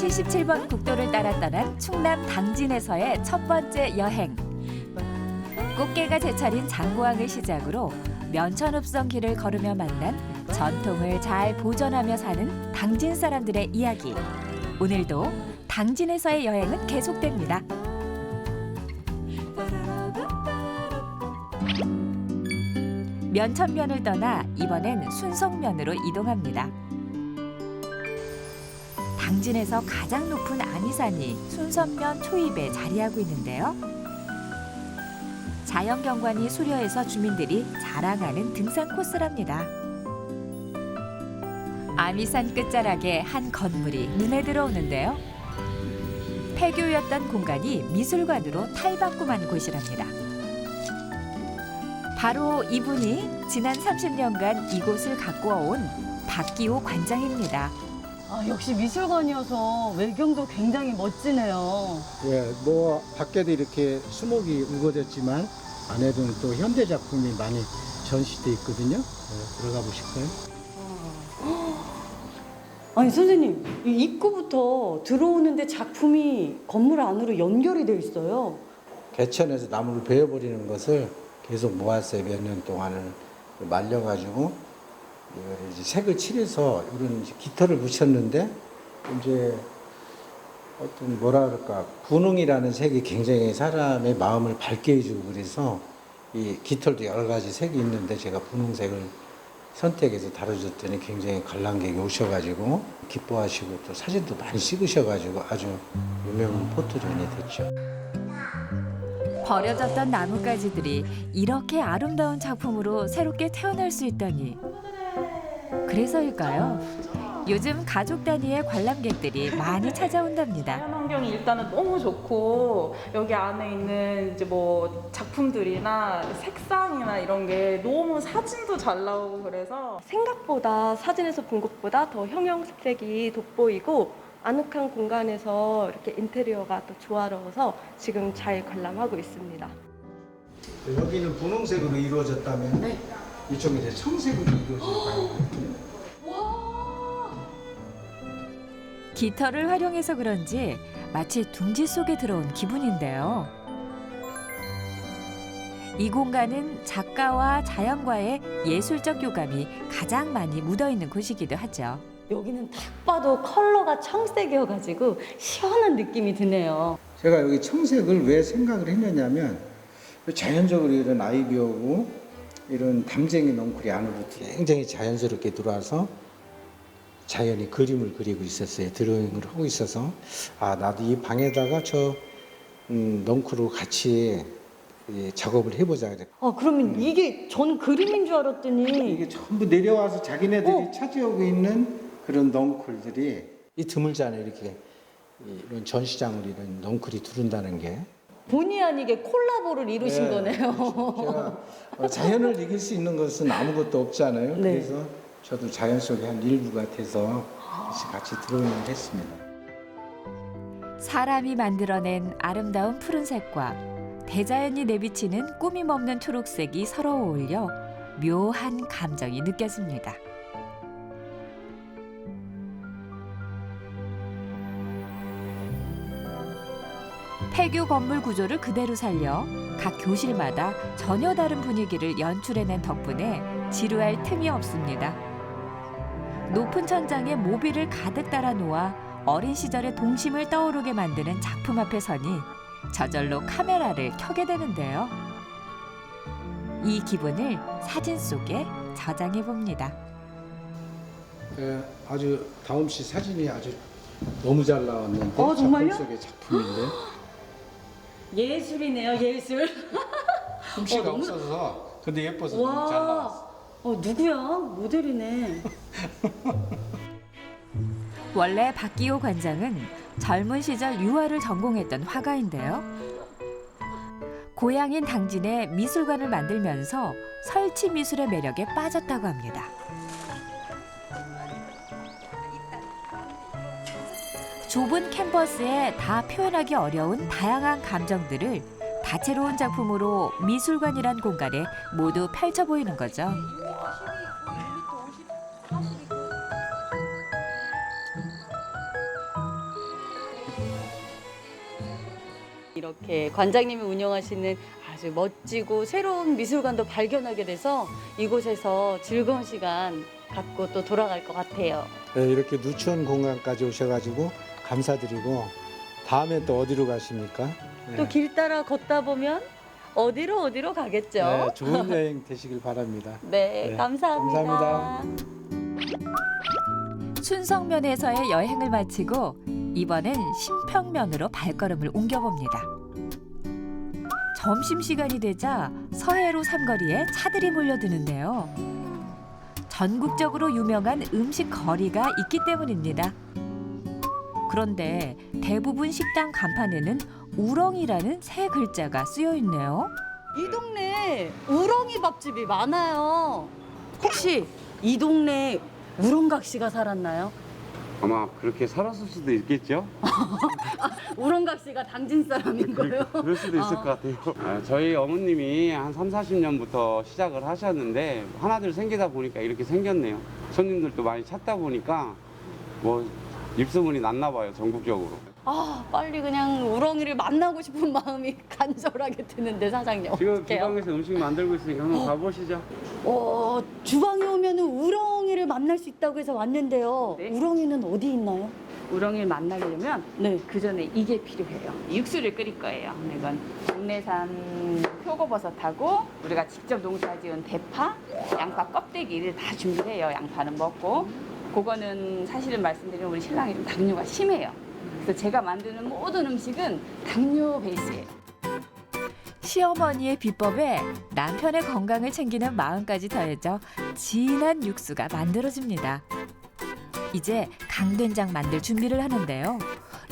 서해안 77번 국도를 따라 떠난 충남 당진에서의 첫 번째 여행. 꽃게가 제철인 장고항을 시작으로 면천읍성 길을 걸으며 만난 전통을 잘 보존하며 사는 당진 사람들의 이야기. 오늘도 당진에서의 여행은 계속됩니다. 면천면을 떠나 이번엔 순성면으로 이동합니다. 당진에서 가장 높은 아미산이 순선면 초입에 자리하고 있는데요. 자연경관이 수려해서 주민들이 자랑하는 등산 코스랍니다. 아미산 끝자락에 한 건물이 눈에 들어오는데요. 폐교였던 공간이 미술관으로 탈바꿈한 곳이랍니다. 바로 이분이 지난 30년간 이곳을 가꾸어 온 박기호 관장입니다. 아, 역시 미술관이어서 외경도 굉장히 멋지네요. 예, 뭐 밖에도 이렇게 수목이 우거졌지만 안에는 또 현대 작품이 많이 전시돼 있거든요. 예, 들어가 보실까요? 아니 선생님, 이 입구부터 들어오는데 작품이 건물 안으로 연결이 돼 있어요. 개천에서 나무를 베어버리는 것을 계속 모았어요. 몇 년 동안을 말려가지고 이걸 이제 색을 칠해서 이런 깃털을 붙였는데 이제 어떤 뭐라 그럴까 분홍이라는 색이 굉장히 사람의 마음을 밝게 해주고 그래서 이 깃털도 여러 가지 색이 있는데 제가 분홍색을 선택해서 다뤄줬더니 굉장히 관람객이 오셔가지고 기뻐하시고 또 사진도 많이 찍으셔가지고 아주 유명한 포토존이 됐죠. 버려졌던 나뭇가지들이 이렇게 아름다운 작품으로 새롭게 태어날 수 있다니. 그래서일까요? 요즘 가족 단위의 관람객들이 많이 찾아온답니다. 자연 환경이 일단은 너무 좋고 여기 안에 있는 이제 뭐 작품들이나 색상이나 이런 게 너무 사진도 잘 나오고 그래서 생각보다 사진에서 본 것보다 더 형형색색이 돋보이고 아늑한 공간에서 이렇게 인테리어가 또 조화로워서 지금 잘 관람하고 있습니다. 여기는 분홍색으로 이루어졌다면 이쪽은 이제 청색으로 거예요. 깃털을 활용해서 그런지 마치 둥지 속에 들어온 기분인데요. 이 공간은 작가와 자연과의 예술적 교감이 가장 많이 묻어있는 곳이기도 하죠. 여기는 딱 봐도 컬러가 청색이어가지고 시원한 느낌이 드네요. 제가 여기 청색을 왜 생각을 했느냐면 자연적으로 이런 아이비하고 이런 담쟁이 넝쿨이 안으로 굉장히 자연스럽게 들어와서 자연이 그림을 그리고 있었어요. 드로잉을 하고 있어서 아 나도 이 방에다가 저 음, 넝쿨을 같이 예, 작업을 해보자. 그래. 아 그러면 이게 저는 그림인 줄 알았더니 이게 전부 내려와서 자기네들이 어. 차지하고 있는 그런 넝쿨들이 이 드물잖아요. 이렇게 이런 전시장으로 이런 넝쿨이 두른다는 게. 본의 아니게 콜라보를 이루신 네, 거네요. 제가 어, 자연을 이길 수 있는 것은 아무것도 없잖아요. 네. 그래서 저도 자연 속의 한 일부 같아서 같이 드로잉을 했습니다. 사람이 만들어낸 아름다운 푸른색과 대자연이 내비치는 꾸밈 없는 초록색이 서로 어울려 묘한 감정이 느껴집니다. 폐교 건물 구조를 그대로 살려 각 교실마다 전혀 다른 분위기를 연출해낸 덕분에 지루할 틈이 없습니다. 높은 천장에 모비를 가득 따라 놓아 어린 시절의 동심을 떠오르게 만드는 작품 앞에 서니 저절로 카메라를 켜게 되는데요. 이 기분을 사진 속에 저장해 봅니다. 예, 아주 다음 씨 사진이 아주 너무 잘 나왔는데 어, 정말요? 작품 속의 작품인데 예술이네요, 예술. 솜씨가 어, 너무- 없어서 근데 예뻐서 너무 잘 나왔어. 어 누구야? 모델이네. 원래 박기호 관장은 젊은 시절 유화를 전공했던 화가인데요. 고향인 당진에 미술관을 만들면서 설치 미술의 매력에 빠졌다고 합니다. 좁은 캔버스에 다 표현하기 어려운 다양한 감정들을 다채로운 작품으로 미술관이란 공간에 모두 펼쳐 보이는 거죠. 이렇게 관장님이 운영하시는 아주 멋지고 새로운 미술관도 발견하게 돼서 이곳에서 즐거운 시간 갖고 또 돌아갈 것 같아요. 네, 이렇게 누추한 공간까지 오셔가지고 감사드리고 다음에 또 어디로 가십니까? 네. 또 길 따라 걷다 보면 어디로 어디로 가겠죠? 네, 좋은 여행 되시길 바랍니다. 네, 네, 감사합니다. 감사합니다. 순성면에서의 여행을 마치고 이번엔 신평면으로 발걸음을 옮겨봅니다. 점심시간이 되자 서해로 삼거리에 차들이 몰려드는데요. 전국적으로 유명한 음식 거리가 있기 때문입니다. 그런데 대부분 식당 간판에는 우렁이라는 세 글자가 쓰여 있네요. 이 동네에 우렁이 밥집이 많아요. 혹시 이 동네에 우렁각 씨가 살았나요? 아마 그렇게 살았을 수도 있겠죠? 우렁각 씨가 당진 사람인 거예요? 그럴 수도 있을 아. 것 같아요. 아, 저희 어머님이 한 3, 40년부터 시작을 하셨는데 하나둘 생기다 보니까 이렇게 생겼네요. 손님들도 많이 찾다 보니까 뭐 입소문이 났나 봐요, 전국적으로. 아, 빨리 그냥 우렁이를 만나고 싶은 마음이 간절하게 드는데 사장님 지금 어떡해요? 주방에서 음식 만들고 있으니까 한번 가보시죠. 어, 주방에 오면은 우렁이를 만날 수 있다고 해서 왔는데요. 네. 우렁이는 어디 있나요? 우렁이를 만나려면 네. 그 전에 이게 필요해요. 육수를 끓일 거예요. 이건 국내산 표고버섯하고 우리가 직접 농사지은 대파, 양파 껍데기를 다 준비를 해요. 양파는 먹고. 그거는 사실은 말씀드리면 우리 신랑이 좀 당뇨가 심해요. 그래서 제가 만드는 모든 음식은 당뇨 베이스예요. 시어머니의 비법에 남편의 건강을 챙기는 마음까지 더해져 진한 육수가 만들어집니다. 이제 강된장 만들 준비를 하는데요.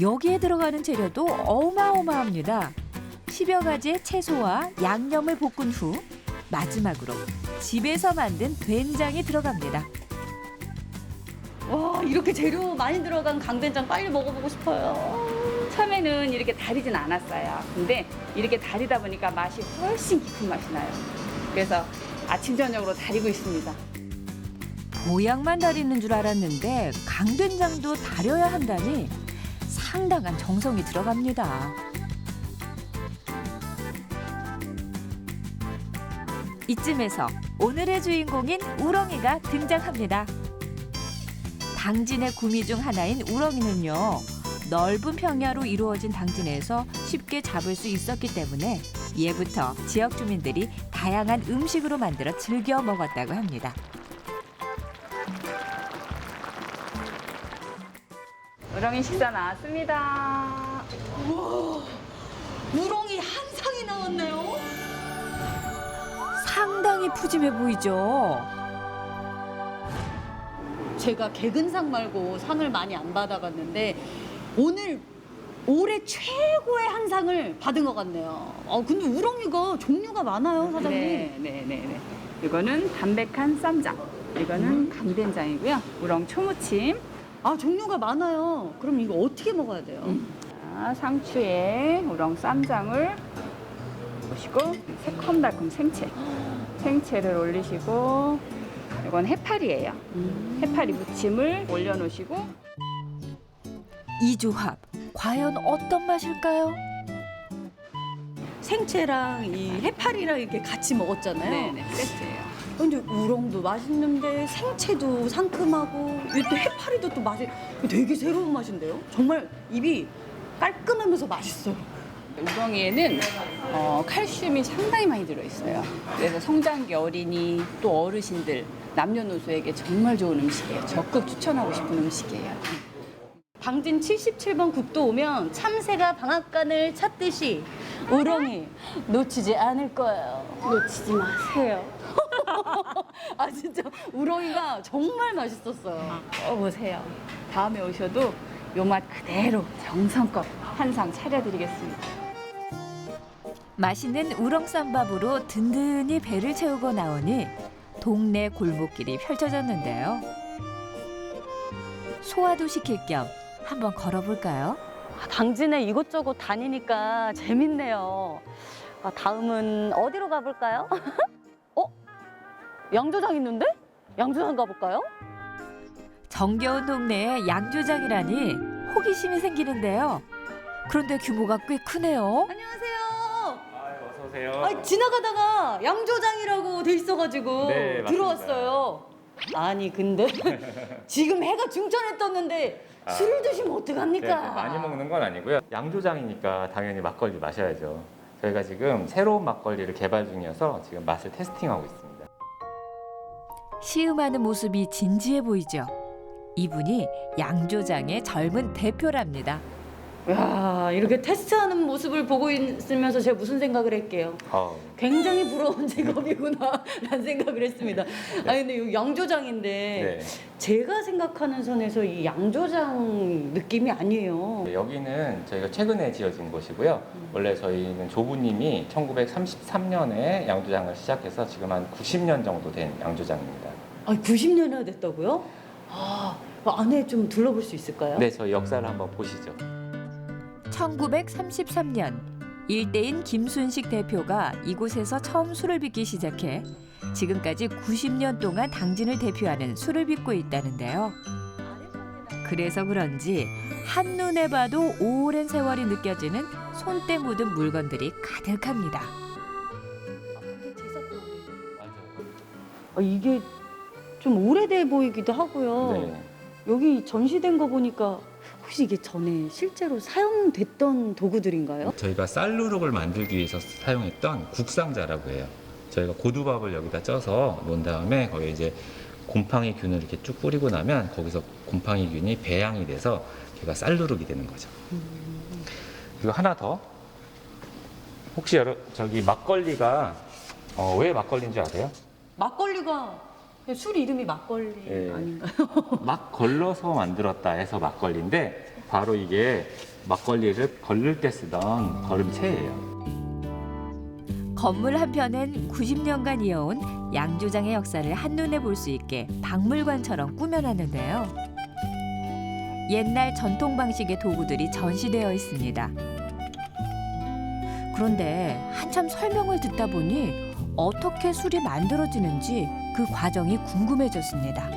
여기에 들어가는 재료도 어마어마합니다. 10여 가지의 채소와 양념을 볶은 후 마지막으로 집에서 만든 된장이 들어갑니다. 와, 이렇게 재료 많이 들어간 강된장 빨리 먹어보고 싶어요. 처음에는 이렇게 다리진 않았어요. 근데 이렇게 다리다 보니까 맛이 훨씬 깊은 맛이 나요. 그래서 아침, 저녁으로 다리고 있습니다. 보양만 다리는 줄 알았는데 강된장도 다려야 한다니 상당한 정성이 들어갑니다. 이쯤에서 오늘의 주인공인 우렁이가 등장합니다. 당진의 구미 중 하나인 우렁이는요. 넓은 평야로 이루어진 당진에서 쉽게 잡을 수 있었기 때문에 예부터 지역 주민들이 다양한 음식으로 만들어 즐겨 먹었다고 합니다. 우렁이 식사 나왔습니다. 우렁이 한 상이 나왔네요. 상당히 푸짐해 보이죠. 제가 개근상 말고 상을 많이 안 받아봤는데 오늘 올해 최고의 한 상을 받은 것 같네요. 아 근데 우렁이가 종류가 많아요, 사장님. 네, 네, 네, 네. 이거는 담백한 쌈장. 이거는 강된장이고요. 우렁 초무침. 아 종류가 많아요. 그럼 이거 어떻게 먹어야 돼요? 자, 상추에 우렁 쌈장을 보시고 새콤달콤 생채. 생채를 올리시고 이건 해파리예요. 해파리 무침을 올려놓으시고 이 조합 과연 어떤 맛일까요? 생채랑 이 해파리랑 이렇게 같이 먹었잖아요. 네, 네, 세트예요. 근데 우렁도 맛있는데 생채도 상큼하고 이또 해파리도 또 맛이 되게 새로운 맛인데요. 정말 입이 깔끔하면서 맛있어요. 우렁이에는 어, 칼슘이 상당히 많이 들어있어요. 그래서 성장기 어린이 또 어르신들 남녀노소에게 정말 좋은 음식이에요. 적극 추천하고 싶은 음식이에요. 당진 77번 국도 오면 참새가 방앗간을 찾듯이 우렁이 놓치지 않을 거예요. 놓치지 마세요. 아 진짜 우렁이가 정말 맛있었어요. 어 보세요. 다음에 오셔도 요 맛 그대로 정성껏 한상 차려드리겠습니다. 맛있는 우렁쌈밥으로 든든히 배를 채우고 나오니 동네 골목길이 펼쳐졌는데요. 소화도 시킬 겸 한번 걸어볼까요? 당진에 이곳저곳 다니니까 재밌네요. 아, 다음은 어디로 가볼까요? 어? 양조장 있는데? 양조장 가볼까요? 정겨운 동네에 양조장이라니 호기심이 생기는데요. 그런데 규모가 꽤 크네요. 안녕하세요. 오세요. 아, 지나가다가 양조장이라고 돼 있어가지고 네, 맞습니다. 들어왔어요. 아니 근데 지금 해가 중천에 떴는데 아. 술을 드시면 네, 어떡합니까? 많이 먹는 건 아니고요. 양조장이니까 당연히 막걸리 마셔야죠. 저희가 지금 새로운 막걸리를 개발 중이어서 지금 맛을 테스팅하고 있습니다. 시음하는 모습이 진지해 보이죠. 이분이 양조장의 젊은 대표랍니다. 야 이렇게 테스트하는 모습을 보고 있으면서 제가 무슨 생각을 할게요. 어, 굉장히 부러운 직업이구나 라는 생각을 했습니다. 아니 근데 이 양조장인데 네. 제가 생각하는 선에서 이 양조장 느낌이 아니에요. 네, 여기는 저희가 최근에 지어진 곳이고요. 원래 저희는 조부님이 1933년에 양조장을 시작해서 지금 한 90년 정도 된 양조장입니다. 아 90년이나 됐다고요? 아 안에 좀 둘러볼 수 있을까요? 네, 저희 역사를 한번 보시죠. 1933년 일대인 김순식 대표가 이곳에서 처음 술을 빚기 시작해 지금까지 90년 동안 당진을 대표하는 술을 빚고 있다는데요. 그래서 그런지 한눈에 봐도 오랜 세월이 느껴지는 손때 묻은 물건들이 가득합니다. 아, 이게 좀 오래돼 보이기도 하고요. 네. 여기 전시된 거 보니까 혹시 이게 전에 실제로 사용됐던 도구들인가요? 저희가 쌀누룩을 만들기 위해서 사용했던 국상자라고 해요. 저희가 고두밥을 여기다 쪄서 놓은 다음에 거기에 이제 곰팡이 균을 이렇게 쭉 뿌리고 나면 거기서 곰팡이 균이 배양이 돼서 걔가 쌀누룩이 되는 거죠. 그리고 하나 더. 혹시 여러, 저기 막걸리가 어, 왜 막걸리인지 아세요? 막걸리가 술 이름이 막걸리 예. 아닌가요? 막 걸러서 만들었다 해서 막걸리인데 바로 이게 막걸리를 걸릴 때 쓰던 걸음체예요. 건물 한편엔 90년간 이어온 양조장의 역사를 한눈에 볼 수 있게 박물관처럼 꾸며놨는데요. 옛날 전통 방식의 도구들이 전시되어 있습니다. 그런데 한참 설명을 듣다 보니 어떻게 술이 만들어지는지 그 과정이 궁금해졌습니다.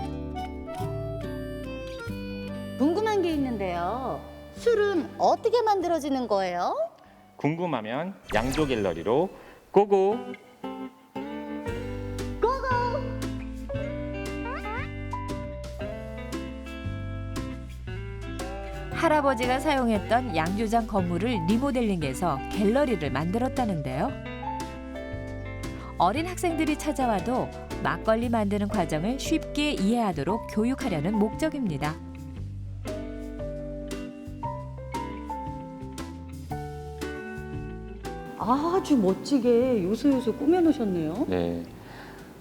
궁금한 게 있는데요. 술은 어떻게 만들어지는 거예요? 궁금하면 양조 갤러리로 고고! 할아버지가 사용했던 양조장 건물을 리모델링해서 갤러리를 만들었다는데요. 어린 학생들이 찾아와도 막걸리 만드는 과정을 쉽게 이해하도록 교육하려는 목적입니다. 아주 멋지게 요소요소 꾸며놓으셨네요. 네.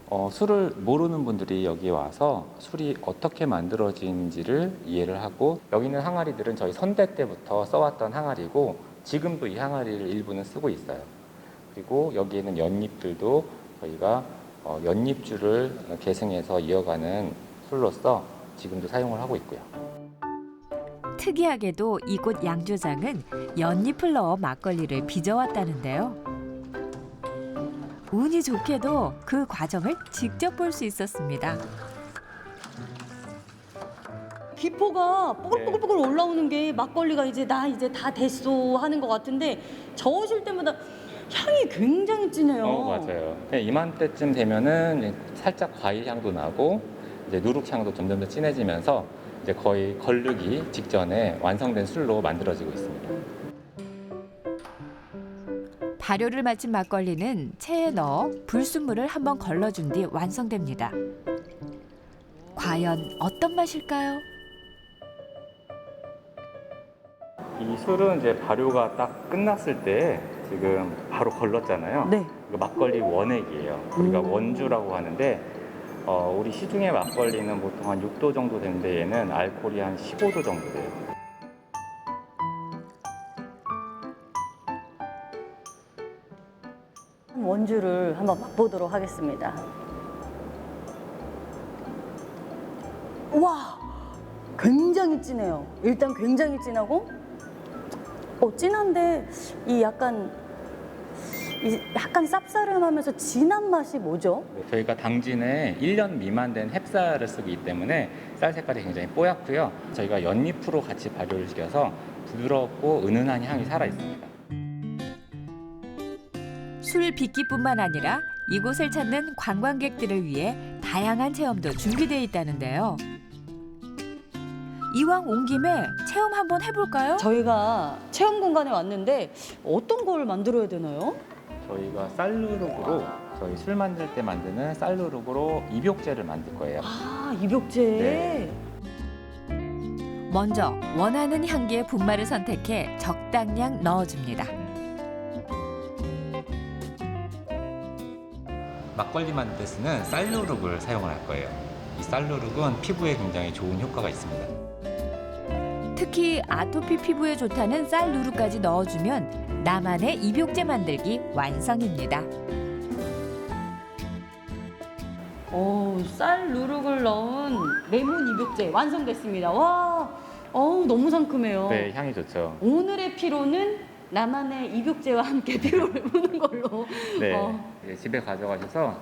어, 술을 모르는 분들이 여기 와서 술이 어떻게 만들어지는지를 이해를 하고 여기 있는 항아리들은 저희 선대 때부터 써왔던 항아리고 지금도 이 항아리를 일부는 쓰고 있어요. 그리고 여기에는 연잎들도 저희가 어, 연잎주를 계승해서 이어가는 술로서 지금도 사용을 하고 있고요. 특이하게도 이곳 양조장은 연잎을 넣어 막걸리를 빚어왔다는데요. 운이 좋게도 그 과정을 직접 볼 수 있었습니다. 기포가 뽀글뽀글뽀글 올라오는 게 막걸리가 이제 나 이제 다 됐어 하는 것 같은데 저으실 때마다 향이 굉장히 진해요. 어, 맞아요. 그냥 이맘때쯤 되면은 이제 살짝 과일 향도 나고 이제 누룩 향도 점점 더 진해지면서 이제 거의 걸르기 직전에 완성된 술로 만들어지고 있습니다. 발효를 마친 막걸리는 체에 넣어 불순물을 한번 걸러준 뒤 완성됩니다. 과연 어떤 맛일까요? 이 술은 이제 발효가 딱 끝났을 때 지금 바로 걸렀잖아요. 네. 이거 막걸리 원액이에요. 우리가 음. 원주라고 하는데 어, 우리 시중의 막걸리는 보통 한 6도 정도 되는데 얘는 알코올이 한 15도 정도 돼요. 원주를 한번 맛보도록 하겠습니다. 와, 굉장히 진해요. 일단 굉장히 진하고, 어 진한데 이 약간 이 약간 쌉싸름하면서 진한 맛이 뭐죠? 저희가 당진에 1년 미만 된 햅쌀을 쓰기 때문에 쌀 색깔이 굉장히 뽀얗고요. 저희가 연잎으로 같이 발효를 시켜서 부드럽고 은은한 향이 살아 있습니다. 술 빚기뿐만 아니라 이곳을 찾는 관광객들을 위해 다양한 체험도 준비되어 있다는데요. 이왕 온 김에 체험 한번 해볼까요? 저희가 체험 공간에 왔는데 어떤 걸 만들어야 되나요? 저희가 쌀누룩으로 저희 술 만들 때 만드는 쌀누룩으로 입욕제를 만들 거예요. 아, 입욕제. 네. 먼저 원하는 향기의 분말을 선택해 적당량 넣어줍니다. 막걸리 만들 때 쓰는 쌀누룩을 사용을 할 거예요. 이 쌀누룩은 피부에 굉장히 좋은 효과가 있습니다. 특히 아토피 피부에 좋다는 쌀 누르까지 넣어주면 나만의 입욕제 만들기 완성입니다. 어, 쌀 누룩을 넣은 레몬 입욕제 완성됐습니다. 와, 어우, 너무 상큼해요. 네, 향이 좋죠. 오늘의 피로는 나만의 입욕제와 함께 피로를 푸는 걸로. 네, 어. 이제 집에 가져가셔서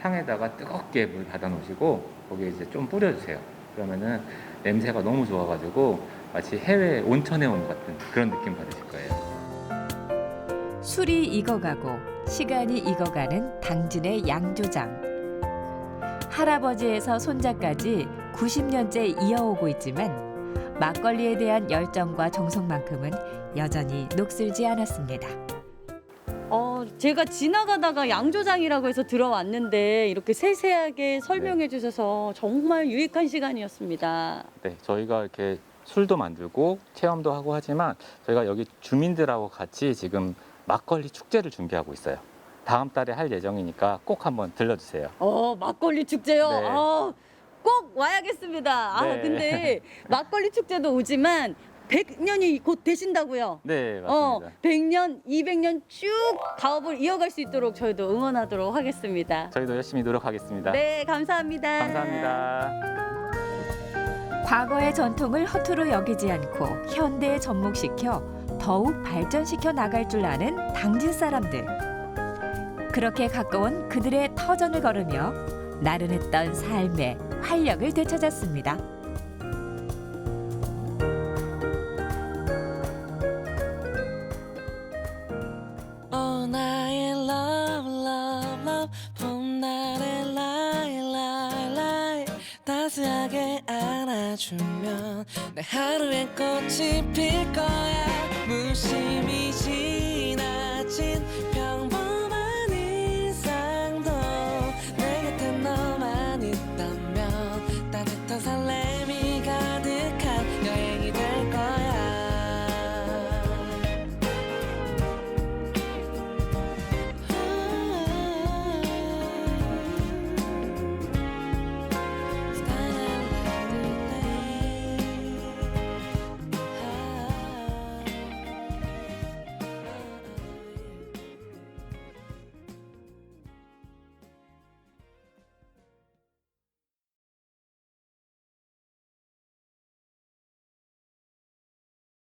탕에다가 뜨겁게 물 받아 놓으시고 거기에 이제 좀 뿌려주세요. 그러면은 냄새가 너무 좋아가지고 마치 해외 온천에 온 것 같은 그런 느낌 받으실 거예요. 술이 익어가고 시간이 익어가는 당진의 양조장. 할아버지에서 손자까지 90년째 이어오고 있지만 막걸리에 대한 열정과 정성만큼은 여전히 녹슬지 않았습니다. 어, 제가 지나가다가 양조장이라고 해서 들어왔는데 이렇게 세세하게 설명해 주셔서 정말 유익한 시간이었습니다. 네, 저희가 이렇게 술도 만들고 체험도 하고 하지만 저희가 여기 주민들하고 같이 지금 막걸리 축제를 준비하고 있어요. 다음 달에 할 예정이니까 꼭 한번 들러주세요. 어, 막걸리 축제요. 네. 어, 꼭 와야겠습니다. 아, 네. 근데 막걸리 축제도 오지만 100년이 곧 되신다고요. 네, 어, 맞습니다. 100년, 200년 쭉 가업을 이어갈 수 있도록 저희도 응원하도록 하겠습니다. 저희도 열심히 노력하겠습니다. 네, 감사합니다. 감사합니다. 과거의 전통을 허투루 여기지 않고 현대에 접목시켜 더욱 발전시켜 나갈 줄 아는 당진 사람들. 그렇게 가까운 그들의 터전을 걸으며 나른했던 삶의 활력을 되찾았습니다. 주면 내 하루의 꽃이 필 거야. 무심히 지나친 평범한 일상도 내 곁에 너만 있다면 따뜻한 사랑